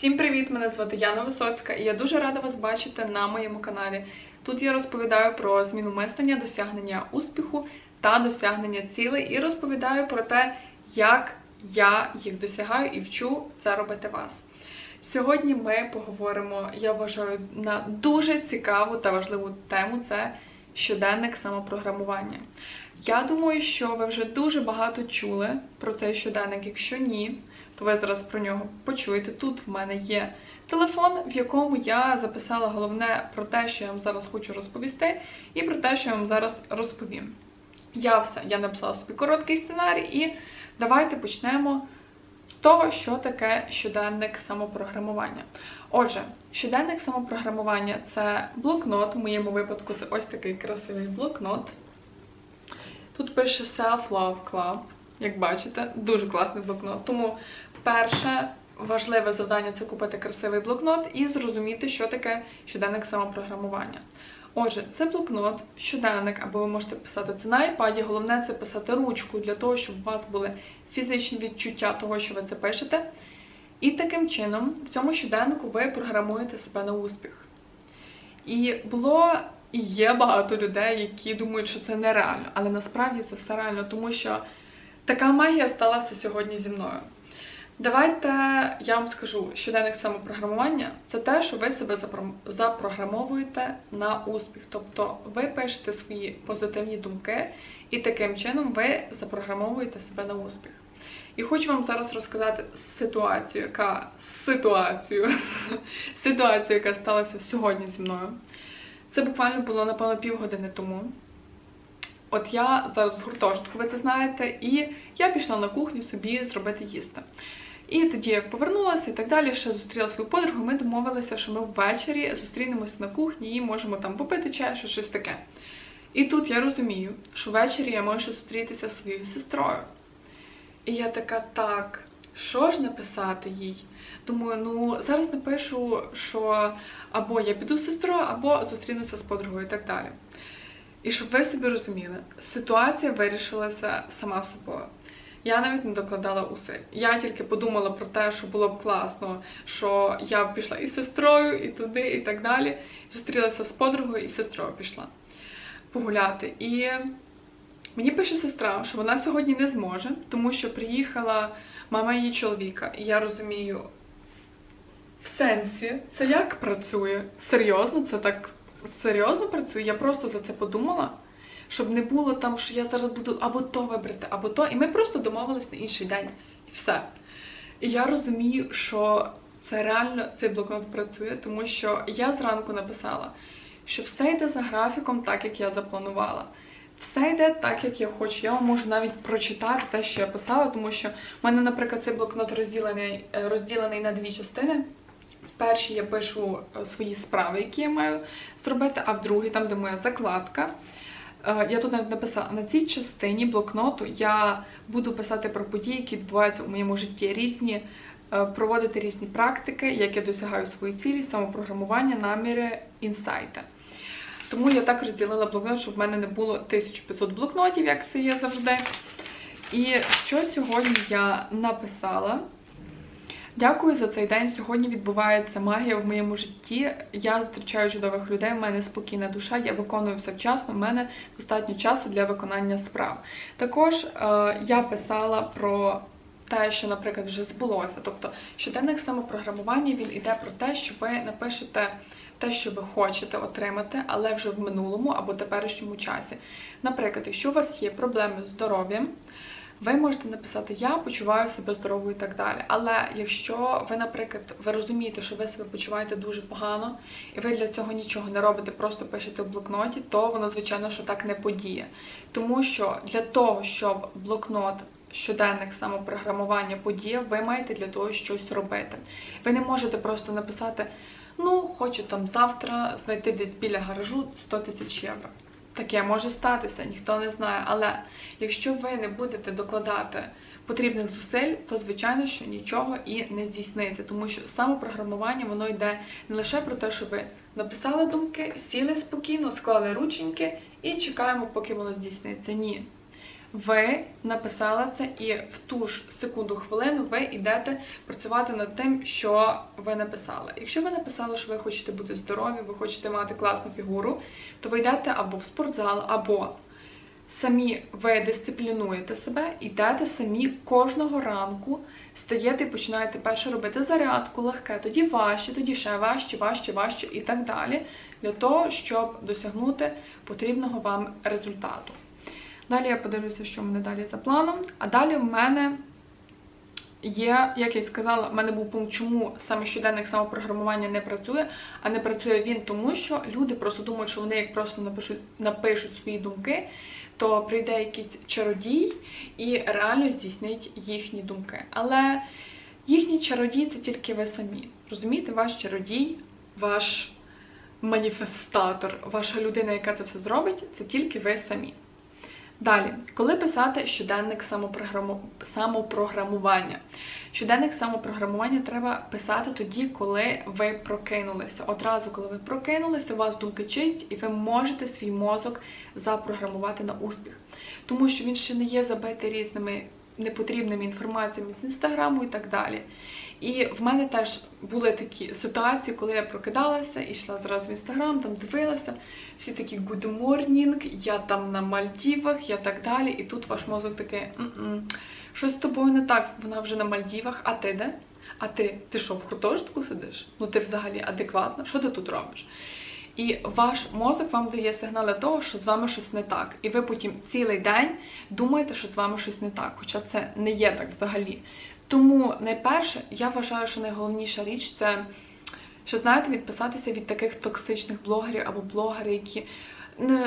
Всім привіт! Мене звати Яна Висоцька, і я дуже рада вас бачити на моєму каналі. Тут я розповідаю про зміну мислення, досягнення успіху та досягнення цілей, і розповідаю про те, як я їх досягаю і вчу це робити вас. Сьогодні ми поговоримо, я вважаю, на дуже цікаву та важливу тему це щоденник самопрограмування. Я думаю, що ви вже дуже багато чули про цей щоденник. Якщо ні, то ви зараз про нього почуєте. Тут в мене є телефон, в якому я записала головне про те, що я вам зараз хочу розповісти, і про те, що я вам зараз розповім. Я все, я написала собі короткий сценарій, і давайте почнемо з того, що таке щоденник самопрограмування. Отже, щоденник самопрограмування це блокнот, в моєму випадку це ось такий красивий блокнот. Тут пише Self Love Club, як бачите, дуже класний блокнот. Тому перше важливе завдання це купити красивий блокнот і зрозуміти, що таке щоденник самопрограмування. Отже, це блокнот, щоденник, або ви можете писати це на iPad, Головне це писати ручку для того, щоб у вас були фізичні відчуття того, що ви це пишете. І таким чином, в цьому щоденнику ви програмуєте себе на успіх. І було і є багато людей, які думають, що це нереально, але насправді це все реально, тому що така магія сталася сьогодні зі мною. Давайте я вам скажу, щоденник самопрограмування це те, що ви себе запрограмовуєте на успіх. Тобто ви пишете свої позитивні думки, і таким чином ви запрограмовуєте себе на успіх. І хочу вам зараз розказати ситуацію, яка ситуацію, ситуацію, яка сталася сьогодні зі мною. Це буквально було, напевно, півгодини тому. От я зараз в гуртожитку, ви це знаєте, і я пішла на кухню собі зробити їсти. І тоді як повернулася і так далі, ще зустріла свою подругу, ми домовилися, що ми ввечері зустрінемося на кухні і можемо там попити чай, що щось таке. І тут я розумію, що ввечері я можу зустрітися зі своєю сестрою. І я така, так, що ж написати їй? Думаю, ну зараз напишу, що або я піду з сестрою, або зустрінуся з подругою і так далі. І щоб ви собі розуміли, ситуація вирішилася сама собою. Я навіть не докладала усе. Я тільки подумала про те, що було б класно, що я б пішла і з сестрою, і туди, і так далі. Зустрілася з подругою і сестрою пішла погуляти. І мені пише сестра, що вона сьогодні не зможе, тому що приїхала мама її чоловіка. І я розумію, в сенсі, це як працює? Серйозно, це так серйозно працює? Я просто за це подумала, щоб не було там, що я зараз буду або то вибрати, або то. І ми просто домовились на інший день. І все. І я розумію, що це реально цей блокнот працює, тому що я зранку написала, що все йде за графіком, так як я запланувала. Все йде так, як я хочу. Я вам можу навіть прочитати те, що я писала, тому що в мене, наприклад, цей блокнот розділений, е, розділений на дві частини. В першій я пишу е, свої справи, які я маю зробити, а в другій, там, де моя закладка. Е, Я тут навіть написала на цій частині блокноту я буду писати про події, які відбуваються у моєму житті, різні, е, проводити різні практики, як я досягаю свої цілі, самопрограмування, наміри, інсайти. Тому я так розділила блокнот, щоб в мене не було 1500 блокнотів, як це є завжди. І що сьогодні я написала? Дякую за цей день. Сьогодні відбувається магія в моєму житті. Я зустрічаю чудових людей, в мене спокійна душа, я виконую все вчасно, в мене достатньо часу для виконання справ. Також е, я писала про те, що, наприклад, вже збулося. Тобто щоденник самопрограмування він іде про те, що ви напишете те, що ви хочете отримати, але вже в минулому або теперішньому часі. Наприклад, якщо у вас є проблеми з здоров'ям, ви можете написати Я почуваю себе здоровою і так далі. Але якщо ви, наприклад, ви розумієте, що ви себе почуваєте дуже погано, і ви для цього нічого не робите, просто пишете в блокноті, то воно, звичайно, що так не подіє. Тому що для того, щоб блокнот. Щоденник самопрограмування подіяв, ви маєте для того щось робити. Ви не можете просто написати: ну, хочу там завтра знайти десь біля гаражу 100 тисяч євро. Таке може статися, ніхто не знає. Але якщо ви не будете докладати потрібних зусиль, то звичайно, що нічого і не здійсниться. Тому що самопрограмування воно йде не лише про те, що ви написали думки, сіли спокійно, склали рученьки і чекаємо, поки воно здійсниться. Ні. Ви написали це і в ту ж секунду хвилину ви йдете працювати над тим, що ви написали. Якщо ви написали, що ви хочете бути здорові, ви хочете мати класну фігуру, то ви йдете або в спортзал, або самі ви дисциплінуєте себе, йдете самі кожного ранку, стаєте і починаєте перше робити зарядку легке, тоді важче, тоді ще важче, важче, важче і так далі, для того, щоб досягнути потрібного вам результату. Далі я подивлюся, що в мене далі за планом. А далі в мене є, як я й сказала, в мене був пункт, чому саме щоденник самопрограмування не працює, а не працює він, тому що люди просто думають, що вони як просто напишуть, напишуть свої думки, то прийде якийсь чародій і реально здійснить їхні думки. Але їхній чародій це тільки ви самі. Розумієте, ваш чародій, ваш маніфестатор, ваша людина, яка це все зробить, це тільки ви самі. Далі, коли писати щоденник самопрограму... самопрограмування? Щоденник самопрограмування треба писати тоді, коли ви прокинулися. Одразу, коли ви прокинулися, у вас думки чисті, і ви можете свій мозок запрограмувати на успіх. Тому що він ще не є забитий різними непотрібними інформаціями з інстаграму і так далі. І в мене теж були такі ситуації, коли я прокидалася і йшла зразу в інстаграм, там дивилася, всі такі good morning, я там на Мальдівах, я так далі. І тут ваш мозок такий, «М-м, щось з тобою не так, вона вже на Мальдівах, а ти де? А ти, ти що, в гуртожитку сидиш? Ну ти взагалі адекватна? Що ти тут робиш? І ваш мозок вам дає сигнали того, що з вами щось не так. І ви потім цілий день думаєте, що з вами щось не так, хоча це не є так взагалі. Тому найперше, я вважаю, що найголовніша річ це, що знаєте, відписатися від таких токсичних блогерів або блогерів, які.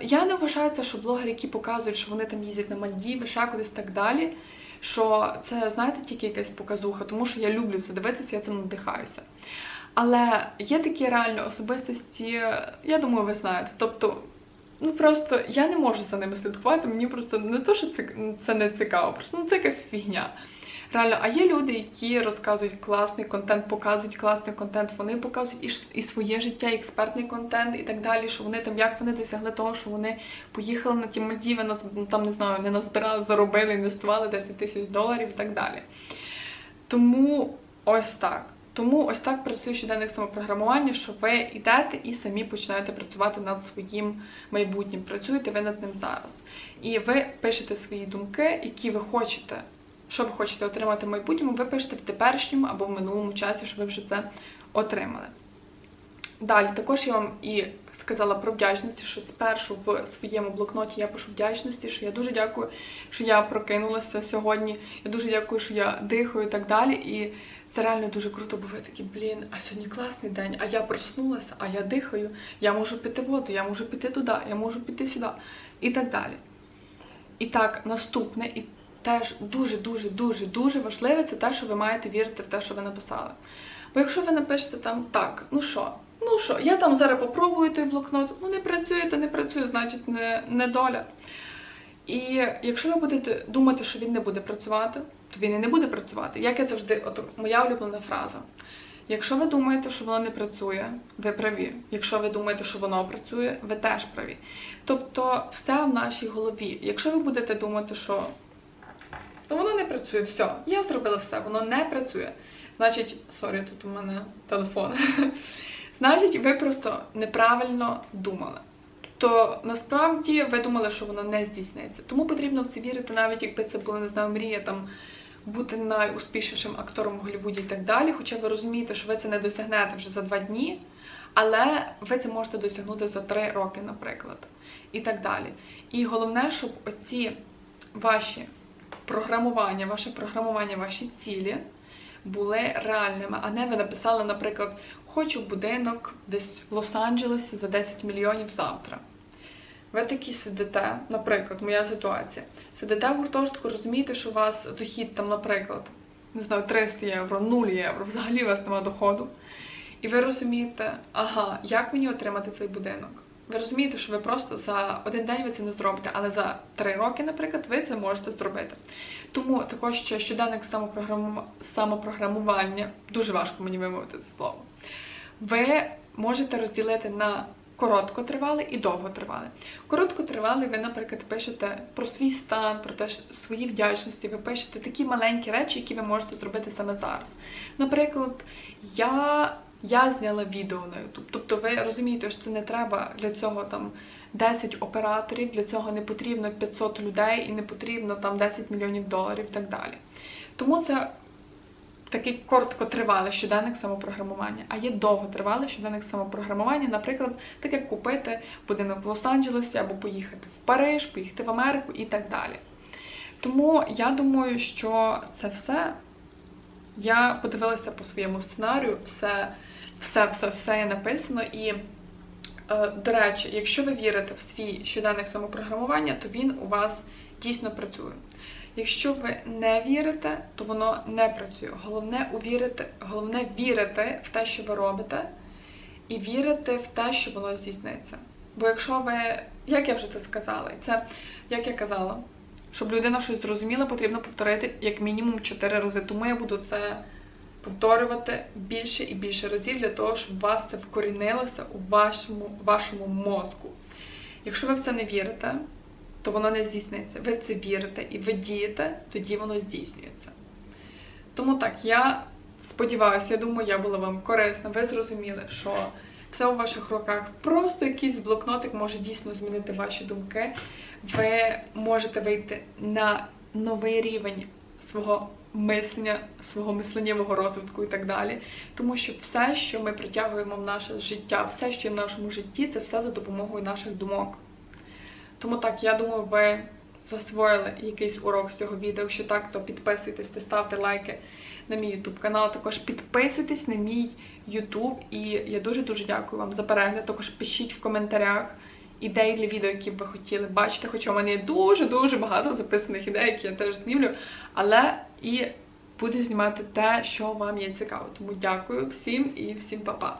Я не вважаю це, що блогери, які показують, що вони там їздять на Мальдіви, ще кудись так далі. Що це, знаєте, тільки якась показуха, тому що я люблю це дивитися, я цим надихаюся. Але є такі реально особистості, я думаю, ви знаєте. Тобто, ну просто я не можу за ними слідкувати, мені просто не то, що це, це не цікаво, просто ну, це якась фігня. Реально, а є люди, які розказують класний контент, показують класний контент, вони показують і, і своє життя, і експертний контент і так далі, що вони там, як вони досягли того, що вони поїхали на ті Мальдіви, наз- ну, там не знаю, не назбирали, заробили, інвестували 10 тисяч доларів і так далі. Тому ось так. Тому ось так працює щоденник самопрограмування, що ви йдете і самі починаєте працювати над своїм майбутнім. Працюєте ви над ним зараз. І ви пишете свої думки, які ви хочете, що ви хочете отримати в майбутньому, ви пишете в теперішньому або в минулому часі, що ви вже це отримали. Далі також я вам і сказала про вдячність, що спершу в своєму блокноті я пишу вдячності, що я дуже дякую, що я прокинулася сьогодні. Я дуже дякую, що я дихаю і так далі. І це реально дуже круто, бо ви такі, блін, а сьогодні класний день, а я проснулася, а я дихаю, я можу піти воду, я можу піти туди, я можу піти сюди і так далі. І так, наступне, і теж дуже-дуже дуже дуже важливе, це те, що ви маєте вірити в те, що ви написали. Бо якщо ви напишете там так, ну що, ну що, я там зараз попробую той блокнот, ну не працює, то не працює, значить не, не доля. І якщо ви будете думати, що він не буде працювати, то він і не буде працювати. Як я завжди, от моя улюблена фраза. Якщо ви думаєте, що воно не працює, ви праві. Якщо ви думаєте, що воно працює, ви теж праві. Тобто все в нашій голові. Якщо ви будете думати, що ну, воно не працює, все, я зробила все, воно не працює. Значить, сорі, тут у мене телефон. Значить, ви просто неправильно думали. То насправді ви думали, що воно не здійсниться. Тому потрібно в це вірити, навіть якби це була, не знаю, мрія там бути найуспішнішим актором в Голлівуді і так далі. Хоча ви розумієте, що ви це не досягнете вже за два дні, але ви це можете досягнути за три роки, наприклад, і так далі. І головне, щоб оці ваші програмування, ваше програмування, ваші цілі були реальними, а не ви написали, наприклад, хочу будинок десь в Лос-Анджелесі за 10 мільйонів завтра. Ви такі сидите, наприклад, моя ситуація. Сидите в гуртожитку, розумієте, що у вас дохід там, наприклад, не знаю, 300 євро, 0 євро, взагалі у вас немає доходу. І ви розумієте, ага, як мені отримати цей будинок? Ви розумієте, що ви просто за один день ви це не зробите, але за три роки, наприклад, ви це можете зробити. Тому також ще щоденник самопрограму- самопрограмування, дуже важко мені вимовити це слово. Ви можете розділити на короткотривалий і довготривалий. Короткотривалий ви, наприклад, пишете про свій стан, про те, свої вдячності, ви пишете такі маленькі речі, які ви можете зробити саме зараз. Наприклад, я, я зняла відео на YouTube. Тобто ви розумієте, що це не треба для цього там 10 операторів, для цього не потрібно 500 людей і не потрібно там 10 мільйонів доларів і так далі. Тому це такий короткотривалий щоденник самопрограмування, а є довготривалий щоденник самопрограмування, наприклад, так як купити будинок в Лос-Анджелесі або поїхати в Париж, поїхати в Америку і так далі. Тому я думаю, що це все. Я подивилася по своєму сценарію, все, все, все, все є написано. І, е, до речі, якщо ви вірите в свій щоденник самопрограмування, то він у вас дійсно працює. Якщо ви не вірите, то воно не працює. Головне увірити, головне вірити в те, що ви робите, і вірити в те, що воно здійсниться. Бо якщо ви, як я вже це сказала, це як я казала, щоб людина щось зрозуміла, потрібно повторити як мінімум 4 рази. Тому я буду це повторювати більше і більше разів для того, щоб у вас це вкорінилося у вашому, вашому мозку. Якщо ви в це не вірите, то воно не здійсниться. Ви в це вірите і ви дієте, тоді воно здійснюється. Тому так, я сподіваюся, я думаю, я була вам корисна. Ви зрозуміли, що все у ваших руках. Просто якийсь блокнотик може дійсно змінити ваші думки. Ви можете вийти на новий рівень свого мислення, свого мисленнєвого розвитку і так далі. Тому що все, що ми притягуємо в наше життя, все, що є в нашому житті, це все за допомогою наших думок. Тому так, я думаю, ви засвоїли якийсь урок з цього відео. Якщо так, то підписуйтесь та ставте лайки на мій YouTube канал. Також підписуйтесь на мій YouTube. І я дуже-дуже дякую вам за перегляд. Також пишіть в коментарях ідеї для відео, які б ви хотіли бачити. Хоча у мене є дуже-дуже багато записаних ідей, які я теж знімлю. Але і буду знімати те, що вам є цікаво. Тому дякую всім і всім па-па.